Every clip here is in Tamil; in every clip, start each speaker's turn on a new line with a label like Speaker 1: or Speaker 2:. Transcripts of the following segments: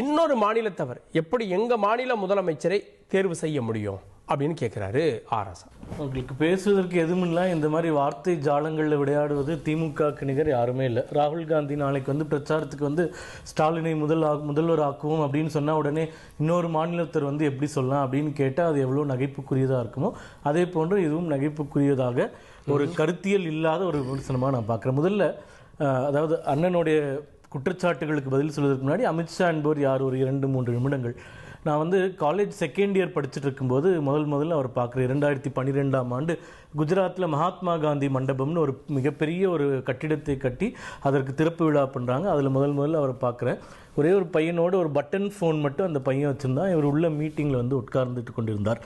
Speaker 1: இன்னொரு மாநிலத்தவர் எப்படி எங்க மாநில முதலமைச்சரை தேர்வு செய்ய முடியும் அப்படின்னு கேட்கிறாரு ஆராசா
Speaker 2: உங்களுக்கு பேசுவதற்கு எதுவுமில்ல. இந்த மாதிரி வார்த்தை ஜாலங்களில் விளையாடுவது திமுகக்கு நிகர் யாருமே இல்லை. ராகுல் காந்தி நாளைக்கு வந்து பிரச்சாரத்துக்கு வந்து ஸ்டாலினை முதல் முதல்வர் ஆக்குவோம் அப்படின்னு சொன்னால் உடனே இன்னொரு மாநிலத்தர் வந்து எப்படி சொல்லலாம் அப்படின்னு கேட்டால் அது எவ்வளோ நகைப்புக்குரியதாக இருக்குமோ அதே போன்று இதுவும் நகைப்புக்குரியதாக ஒரு கருத்தியல் இல்லாத ஒரு விமர்சனமாக நான் பார்க்குறேன் முதல்ல அதாவது அண்ணனுடைய குற்றச்சாட்டுகளுக்கு பதில் சொல்வதற்கு முன்னாடி அமித்ஷா என்பவர் யார்? ஒரு இரண்டு மூன்று நிமிடங்கள். நான் வந்து காலேஜ் செகண்ட் இயர் படிச்சுட்டு இருக்கும்போது முதல் முதல்ல அவர் பார்க்குறேன் இரண்டாயிரத்தி பன்னிரெண்டாம் ஆண்டு குஜராத்தில் மகாத்மா காந்தி மண்டபம்னு ஒரு மிகப்பெரிய ஒரு கட்டிடத்தை கட்டி அதற்கு திறப்பு விழா பண்ணுறாங்க அதில் முதல் முதல்ல அவரை பார்க்குறேன் ஒரே ஒரு பையனோட ஒரு பட்டன் ஃபோன் மட்டும் அந்த பையன் வச்சுருந்தான். இவர் உள்ள மீட்டிங்கில் வந்து உட்கார்ந்துட்டு கொண்டிருந்தார்.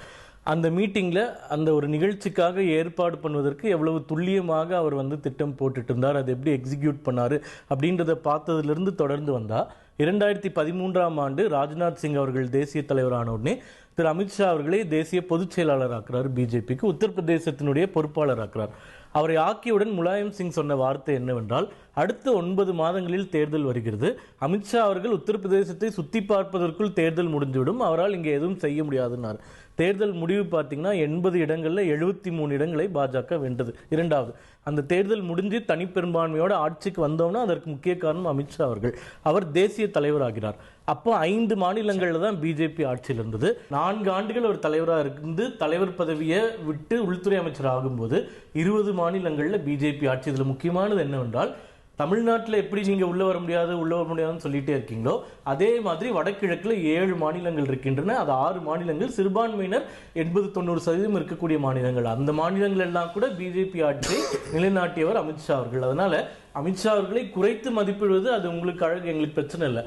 Speaker 2: அந்த மீட்டிங்கில் அந்த ஒரு நிகழ்ச்சிக்காக ஏற்பாடு பண்ணுவதற்கு எவ்வளவு துல்லியமாக அவர் வந்து திட்டம் போட்டுட்டு இருந்தார் அதை எப்படி எக்ஸிக்யூட் பண்ணார் அப்படின்றத பார்த்ததுலேருந்து தொடர்ந்து வந்தால் இரண்டாயிரத்தி பதிமூன்றாம் ஆண்டு ராஜ்நாத் சிங் அவர்கள் தேசிய தலைவரான உடனே திரு அமித்ஷா அவர்களை தேசிய பொதுச் செயலாளர் ஆக்குறார் பிஜேபிக்கு. உத்தரப்பிரதேசத்தினுடைய பொறுப்பாளர் ஆக்குறார் அவரை ஆக்கியவுடன் முலாயம் சிங் சொன்ன வார்த்தை என்னவென்றால் அடுத்த ஒன்பது மாதங்களில் தேர்தல் வருகிறது. அமித்ஷா அவர்கள் உத்தரப்பிரதேசத்தை சுற்றி பார்ப்பதற்குள் தேர்தல் முடிந்துவிடும். அவரால் இங்கே எதுவும் செய்ய முடியாதுன்னார். தேர்தல் முடிவு பார்த்தீங்கன்னா எண்பது இடங்களில் எழுபத்தி மூணு இடங்களை பாஜக வென்றது. இரண்டாவது அந்த தேர்தல் முடிஞ்சு தனிப்பெரும்பான்மையோட ஆட்சிக்கு வந்தோம்னா அதற்கு முக்கிய காரணம் அமித்ஷா அவர்கள். அவர் தேசிய தலைவராகிறார். அப்போ ஐந்து மாநிலங்களில் தான் பிஜேபி ஆட்சியில் இருந்தது நான்கு ஆண்டுகள் ஒரு தலைவராக இருந்து தலைவர் பதவியை விட்டு உள்துறை அமைச்சர் ஆகும்போது இருபது மாநிலங்களில் பிஜேபி ஆட்சி. இதில் முக்கியமானது என்னவென்றால் தமிழ்நாட்டில் எப்படி நீங்கள் உள்ளே வர முடியாது உள்ளே வர முடியாதுன்னு சொல்லிகிட்டே இருக்கீங்களோ அதே மாதிரி வடகிழக்கில் ஏழு மாநிலங்கள் இருக்கின்றன. அது ஆறு மாநிலங்கள். சிறுபான்மையினர் எண்பது தொண்ணூறு சதவீதம் இருக்கக்கூடிய மாநிலங்கள். அந்த மாநிலங்கள் எல்லாம் கூட பிஜேபி ஆட்சியை நிலைநாட்டியவர் அமித்ஷா அவர்கள். அதனால் அமித்ஷா அவர்களை குறைத்து மதிப்பிடுவது அது உங்களுக்கு அழகு எங்களுக்கு பிரச்சனை இல்லை.